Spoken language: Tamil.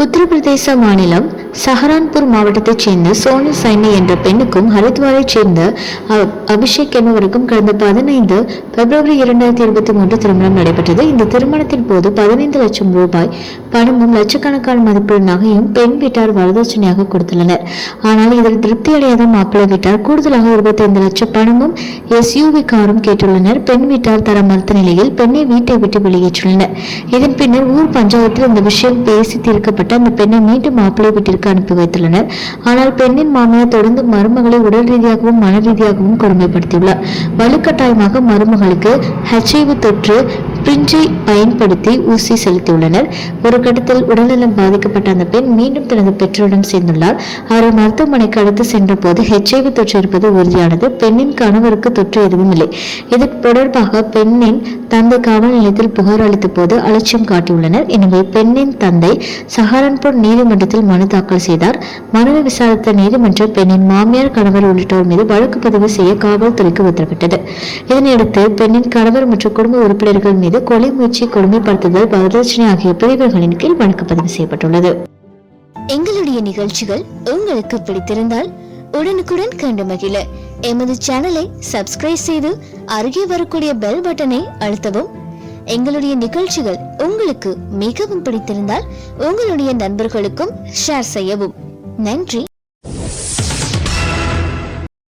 உத்தரப்பிரதேச மாநிலம் சஹரான்பூர் மாவட்டத்தைச் சேர்ந்த சோனி சைனி என்ற பெண்ணுக்கும் ஹரித்வாரைச் சேர்ந்த அபிஷேக் என்பவருக்கும் கடந்த பதினைந்து பிப்ரவரி இரண்டாயிரத்தி இருபத்தி மூன்று திருமணம் நடைபெற்றது. இந்த திருமணத்தின் போது பதினைந்து லட்சம் ரூபாய் பணமும் லட்சக்கணக்கான மதிப்பில் நகையும் பெண் வீட்டார் வரதட்சணையாக கொடுத்துள்ளனர். ஆனால் இதில் திருப்தி அடையாத மாப்பிள்ளை வீட்டார் கூடுதலாக இருபத்தைந்து லட்சம் பணமும் எஸ்யூவி காரும் கேட்டுள்ளனர். பெண் வீட்டார் தர மறுத்த நிலையில் பெண்ணை வீட்டை விட்டு வெளியேற்றுள்ளனர் இதன் பின்னர் ஊர் பஞ்சாயத்தில் இந்த விஷயம் பேசி தீர்க்கப்பட்ட அந்த பெண்ணை மீண்டும் மாப்பிள்ளை வீட்டிற்கு அனுப்பி வைத்துள்ளனர். ஆனால் பெண்ணின் மாமியார் தொடர்ந்து மருமகளை உடல் ரீதியாகவும் மன ரீதியாகவும் கொடுமைப்படுத்தியுள்ளார். வலுக்கட்டாயமாக மருமகளுக்கு ஹெச்ஐவி தொற்று பிரிஞ்சை பயன்படுத்தி ஊசி செலுத்தியுள்ளனர். ஒரு கட்டத்தில் உடல்நலம் பாதிக்கப்பட்ட அந்த பெண் மீண்டும் தனது பெற்றோரிடம் சேர்ந்துள்ளார். அவரை மருத்துவமனைக்கு அழைத்து சென்ற போது ஹெச்ஐவி தொற்று இருப்பது உறுதியானது. பெண்ணின் கணவருக்கு தொற்று எதுவும் இல்லை. இது தொடர்பாக பெண்ணின் தந்தை காவல் நிலையத்தில் புகார் அளித்த போது அலட்சியம் காட்டியுள்ளனர். எனவே பெண்ணின் தந்தை சஹாரன்பூர் நீதிமன்றத்தில் மனு தாக்கல் செய்தார். மனுவை விசாரித்த நீதிமன்றம் பெண்ணின் மாமியார் கணவர் உள்ளிட்டோர் மீது வழக்கு பதிவு செய்ய காவல்துறைக்கு உத்தரவிட்டது. இதனையடுத்து பெண்ணின் கணவர் மற்றும் குடும்ப உறுப்பினர்கள் மீது மீது கொலை முயற்சி கொடுமைப்படுத்துதல் வரதட்சணை ஆகிய பிரிவுகளின் கீழ் வழக்கு பதிவு செய்யப்பட்டுள்ளது. எங்களுடைய நிகழ்ச்சிகள் உங்களுக்கு பிடித்திருந்தால் உடனுக்குடன் கண்டு மகிழ. எமது சேனலை சப்ஸ்கிரைப் செய்து அருகே வரக்கூடிய பெல் பட்டனை அழுத்தவும். எங்களுடைய நிகழ்ச்சிகள் உங்களுக்கு மிகவும் பிடித்திருந்தால் உங்களுடைய நண்பர்களுக்கும் ஷேர் செய்யவும். நன்றி.